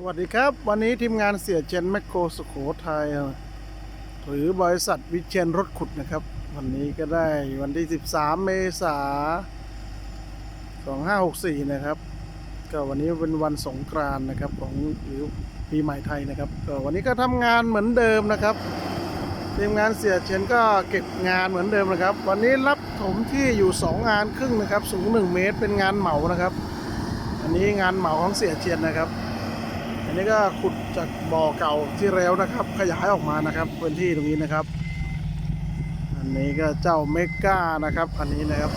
สวัสดีครับวันนี้ทีมงานเสียเจนแมคโครสุโขทัยหรือบริษัทวิเชียนรถขุดนะครับ วันนี้ก็ได้วันที่ 13 เมษายน2564 นะครับ ก็วันนี้เป็นวันสงกรานต์นะครับของหรือปีใหม่ไทยนะครับก็วันนี้ก็ทำงานเหมือนเดิมนะครับทีมงานเสียเชนก็เก็บงานเหมือนเดิมนะครับ วันนี้รับถมที่อยู่ 2 งานครึ่งนะครับ สูง 1 เมตรเป็นงานเหมานะครับ อันนี้งานเหมาของเสียเชนนะครับ อันนี้ก็ขุดจากบ่อเก่าที่แล้วนะครับ ขยายออกมานะครับ พื้นที่ตรงนี้นะครับ อันนี้ก็เจ้าเมก้านะครับ อันนี้นะครับ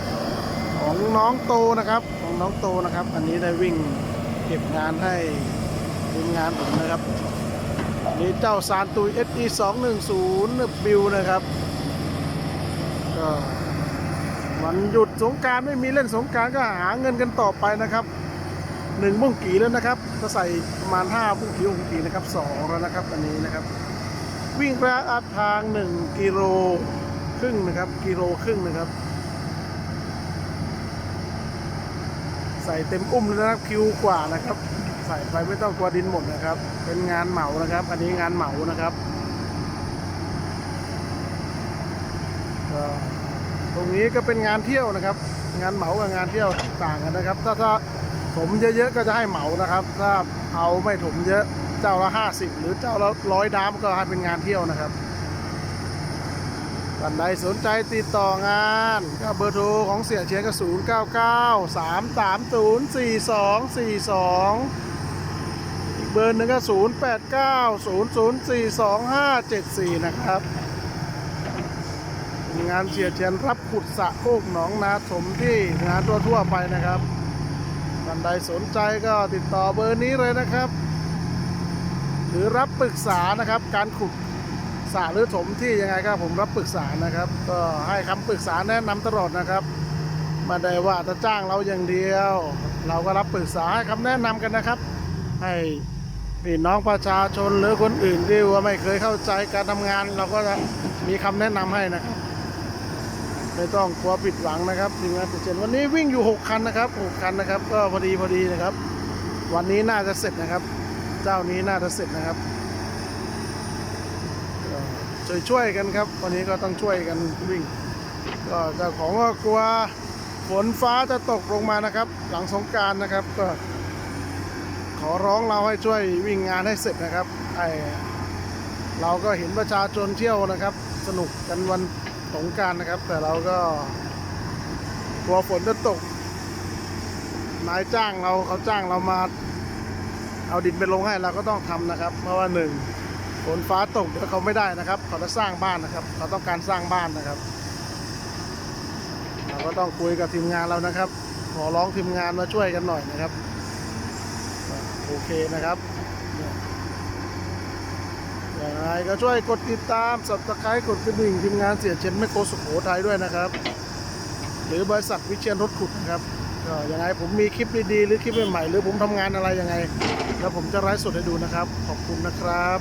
ของน้องโตนะครับของน้องโตนะครับ อันนี้ได้วิ่งเก็บงานให้ทีมงานผมนะครับอันนี้เจ้าซานตุย SE 210บิวนะครับก็วันหยุดสงการไม่มีเล่นสงการก็หาเงินกันต่อไปนะครับ หนึ่งบุ้งกีแล้วนะครับก็ใส่ประมาณห้าบุ้งกีบุ้งกีนะครับสองแล้วนะครับอันนี้นะครับ วิ่งระยะทางหนึ่งกิโลครึ่งนะครับกิโลครึ่งนะครับ ใส่เต็มอุ้มเลยนะครับคิวกว่านะครับ ใส่ไปไม่ต้องกลัวดินหมดนะครับ เป็นงานเหมานะครับ อันนี้งานเหมานะครับตรงนี้ก็เป็นงานเที่ยวนะครับ งานเหมากับงานเที่ยวต่างกันนะครับ ถ้าถ้า ถมเยอะๆก็จะให้เหมานะครับ ถ้าเอาไม่ถมเยอะเจ้าละห้าสิบหรือเจ้าละร้อยดามก็ให้เป็นงานเที่ยวนะครับท่านใดสนใจติดต่องานก็เบอร์โทรของเสียเชียงก็ศูนย์เก้าเก้าสามสามศูนย์สี่สองสี่สองอีกเบอร์หนึ่งก็ศูนย์แปดเก้าศูนย์ศูนย์สี่สองห้าเจ็ดสี่นะครับงานเสียเชียนรับขุดสะโคกหนองนาถมที่งานทั่วๆไปนะครับ ท่านใดสนใจก็ติดต่อเบอร์นี้เลยนะครับ หรือรับปรึกษานะครับ การขุดสระหรือถมที่ยังไงก็ผมรับปรึกษานะครับ ก็ให้คำปรึกษาแนะนำตลอดนะครับไมาได้ว่าจะจ้างเราอย่างเดียว เราก็รับปรึกษาให้คำแนะนำกันนะครับ ให้พี่น้องประชาชนหรือคนอื่นที่ว่าไม่เคยเข้าใจการทำงาน เราก็จะมีคำแนะนำให้นะครับ ไม่ต้องกลัวผิดหวังนะครับทีมงานเจนวันนี้วิ่งอยู่ 6 คันนะครับ 6 คันนะครับ ก็พอดีพอดีนะครับ วันนี้น่าจะเสร็จนะครับ เจ้านี้น่าจะเสร็จนะครับก็ช่วยกันครับ วันนี้ก็ต้องช่วยกันวิ่ง ก็เจ้าของก็กลัวฝนฟ้าจะตกลงมานะครับ หลังสงการนะครับก็ ขอร้องเราให้ช่วยวิ่งงานให้เสร็จนะครับไอเราก็เห็นประชาชนเที่ยวนะครับ สนุกกันวัน สงการนะครับ แต่เราก็กลัวฝนจะตก นายจ้างเราเขาจ้างเรามา เอาดินไปลงให้เราก็ต้องทำนะครับ เพราะว่าหนึ่งฝนฟ้าตกเดี๋ยวเขาไม่ได้นะครับ เขาจะสร้างบ้านนะครับ เขาต้องการสร้างบ้านนะครับ เราก็ต้องคุยกับทีมงานเรานะครับ ขอร้องทีมงานมาช่วยกันหน่อยนะครับ โอเคนะครับ อย่างไรก็ช่วยกดติดตามสับสไคร้กดกระดิ่งทีมงานเสียเชนไม่โกสุโขทัยด้วยนะครับ หรือบริษัทวิเชียนรถขุดนะครับก็ยังไงผมมีคลิปดีๆหรือคลิปใหม่ๆหรือผมทำงานอะไรยังไง แล้วผมจะไลฟ์สดให้ดูนะครับ ขอบคุณนะครับ